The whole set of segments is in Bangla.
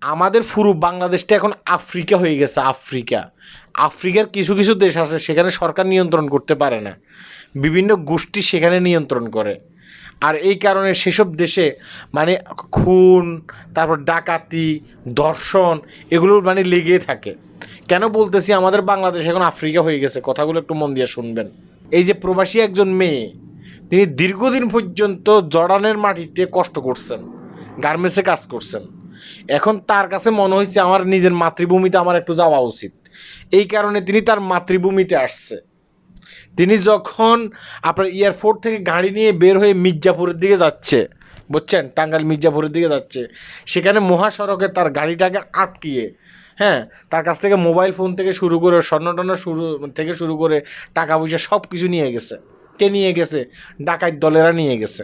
আমাদের পুরো বাংলাদেশটা এখন আফ্রিকা হয়ে গেছে, আফ্রিকা। আফ্রিকার কিছু কিছু দেশ আছে সেখানে সরকার নিয়ন্ত্রণ করতে পারে না। বিভিন্ন গোষ্ঠী সেখানে নিয়ন্ত্রণ করে। আর এই কারণে সেসব দেশে মানে খুন, তারপর ডাকাতি, ধর্ষণ এগুলো মানে লেগে থাকে। কেন বলতেছি আমাদের বাংলাদেশ এখন আফ্রিকা হয়ে গেছে? কথাগুলো একটু মন দিয়ে শুনবেন। এই যে প্রবাসী একজন মেয়ে, তিনি দীর্ঘদিন পর্যন্ত জর্ডানের মাটিতে কষ্ট করছেন, গার্মেন্টসে কাজ করছেন। এখন তার কাছে মনে হয়েছে আমার নিজের মাতৃভূমিতে আমার একটু যাওয়া উচিত। এই কারণে তিনি তার মাতৃভূমিতে আসছে। তিনি যখন আপনার এয়ারপোর্ট থেকে গাড়ি নিয়ে বের হয়ে মির্জাপুরের দিকে যাচ্ছে, বুঝছেন? টাঙ্গাইল মির্জাপুরের দিকে যাচ্ছে, সেখানে মহাসড়কে তার গাড়িটাকে আটকিয়ে হ্যাঁ? তার কাছ থেকে মোবাইল ফোন থেকে শুরু করে স্বর্ণ টর্ণ শুরু, থেকে শুরু করে টাকা পয়সা সব কিছু নিয়ে গেছে। কে নিয়ে গেছে? ডাকাত দলেরা নিয়ে গেছে।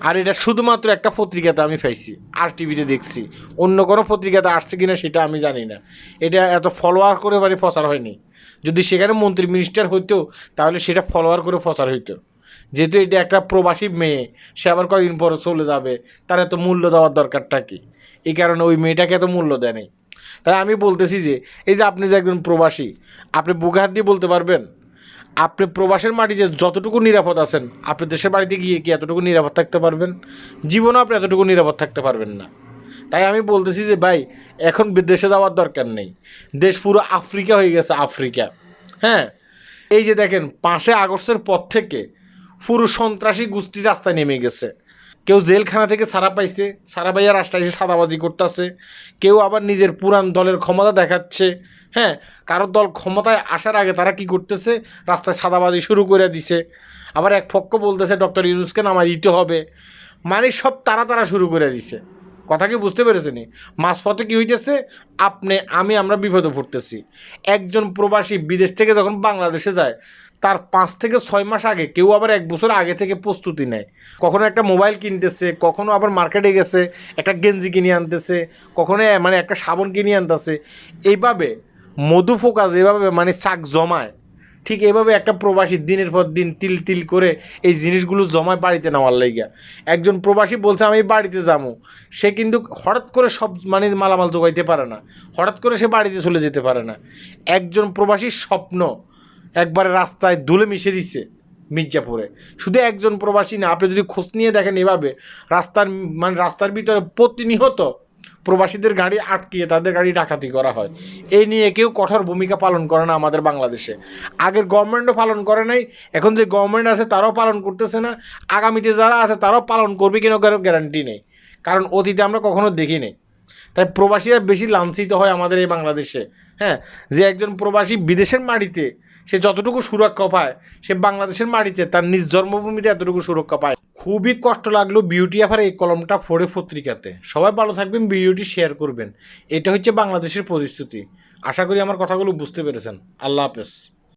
আর এটা শুধুমাত্র একটা পত্রিকাতে আমি পাইছি, আর টিভিতে দেখছি। অন্য কোনো পত্রিকাতে আসছে কিনা সেটা আমি জানি না। এটা এত ফলোয়ার করে মানে প্রচার হয়নি। যদি সেখানে মন্ত্রী মিনিস্টার হইতো, তাহলে সেটা ফলোয়ার করে প্রচার হইতো। যেহেতু এটা একটা প্রবাসী মেয়ে, সে আবার কয়েকদিন পরে চলে যাবে, তার এত মূল্য দেওয়ার দরকারটা কি? এই কারণে ওই মেয়েটাকে এত মূল্য দেয় তাই আমি বলতেছি যে, এই যে আপনি যে একজন প্রবাসী, আপনি বুকে হাত দিয়ে বলতে পারবেন? আপনি প্রবাসের মাটিতে যতটুকু নিরাপদ আছেন, আপনি দেশের বাড়িতে গিয়ে কি এতটুকু নিরাপদ থাকতে পারবেন? জীবনও আপনি এতটুকু নিরাপদ থাকতে পারবেন না। তাই আমি বলতেছি যে, ভাই, এখন বিদেশে যাওয়ার দরকার নেই। দেশ পুরো আফ্রিকা হয়ে গেছে, আফ্রিকা। হ্যাঁ? এই যে দেখেন পাঁচে আগস্টের পর থেকে পুরো সন্ত্রাসী গোষ্ঠী রাস্তায় নেমে গেছে। কেউ জেলখানা থেকে সারা পাইছে সারা পাইয়া রাস্তায় এসে সাদাবাজি করতেছে, কেউ আবার নিজের পুরান দলের ক্ষমতা দেখাচ্ছে হ্যাঁ কারোর দল ক্ষমতায় আসার আগে তারা কি করতেছে? রাস্তায় সাদাবাজি শুরু করে দিছে। আবার এক পক্ষ বলতেছে, ডক্টর ইউনুসকে নামা দিতে হবে। মানে সব তারা তারা শুরু করে দিছে। কথা কি বুঝতে পেরেছেন। মাঝপথে কি হইতেছে? আপনি, আমি, আমরা বিপদে পড়তেছি। একজন প্রবাসী বিদেশ থেকে যখন বাংলাদেশে যায়, তার পাঁচ থেকে ছয় মাস আগে কেউ আবার এক বছর আগে থেকে প্রস্তুতি নেয়। কখনো একটা মোবাইল কিনতেছে, কখনো আবার মার্কেটে গেছে, একটা গেঞ্জি কিনে আনতেছে, কখনো মানে একটা সাবন কিনে আনতেছে। এইভাবে মধু ফোকাস এভাবে মানে চাক জমায় ঠিক এভাবে একটা প্রবাসী দিনের পর দিন তিল তিল করে এই জিনিসগুলো জমায় বাড়িতে নেওয়ার লাইগা একজন প্রবাসী বলছে, আমি বাড়িতে যাব। সে কিন্তু হঠাৎ করে সব মানে মালামাল জোগাইতে পারে না। হঠাৎ করে সে বাড়িতে চলে যেতে পারে না। একজন প্রবাসীর স্বপ্ন একবারে রাস্তায় দুলে মিশে দিছে মির্জাপুরে। শুধু একজন প্রবাসী না, আপনি যদি খোঁজ নিয়ে দেখেন এভাবে, রাস্তার মানে রাস্তার ভিতরে প্রতিনিয়ত প্রবাসীদের গাড়ি আটকিয়ে তাদের গাড়ি ডাকাতি করা হয়। এই নিয়ে কেউ কঠোর ভূমিকা পালন করে না আমাদের বাংলাদেশে। আগের গভর্নমেন্টও পালন করে নাই, এখন যে গভর্নমেন্ট আছে তারাও পালন করতেছে না। আগামীতে যারা আছে তারাও পালন করবে কিনা গ্যারান্টি নেই। কারণ অতীতে আমরা কখনো দেখি নেই তাই প্রবাসীরা বেশি লাঞ্ছিত হয় আমাদের এই বাংলাদেশে। হ্যাঁ যে একজন প্রবাসী বিদেশের মাটিতে সে যতটুকু সুরক্ষা পায়, সে বাংলাদেশের মাটিতে তার নিজ জন্মভূমিতে এতটুকু সুরক্ষা পায়। খুবই কষ্ট লাগল বিউটি আফার এই কলমটা ফোরে পত্রিকাতে। সবাই ভালো থাকবেন, ভিডিওটি শেয়ার করবেন। এটা হচ্ছে বাংলাদেশের পরিস্থিতি আশা করি আমার কথাগুলো বুঝতে পেরেছেন। আল্লাহ হাফেজ।